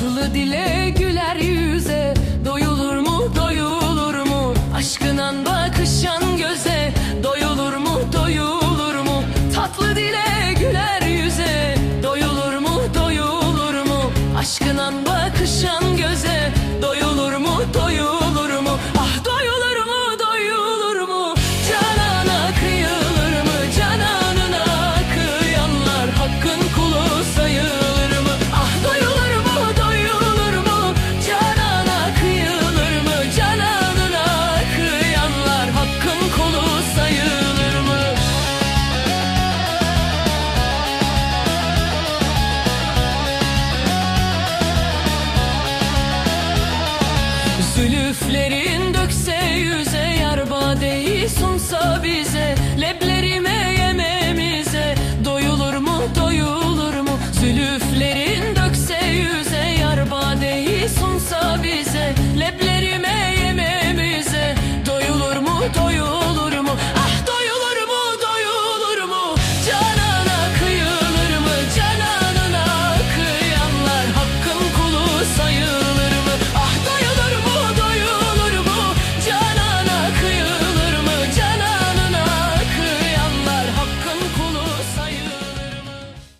Tatlı dile güler yüze. Zülüflerin dökse yüze yar badeyi sunsa bize.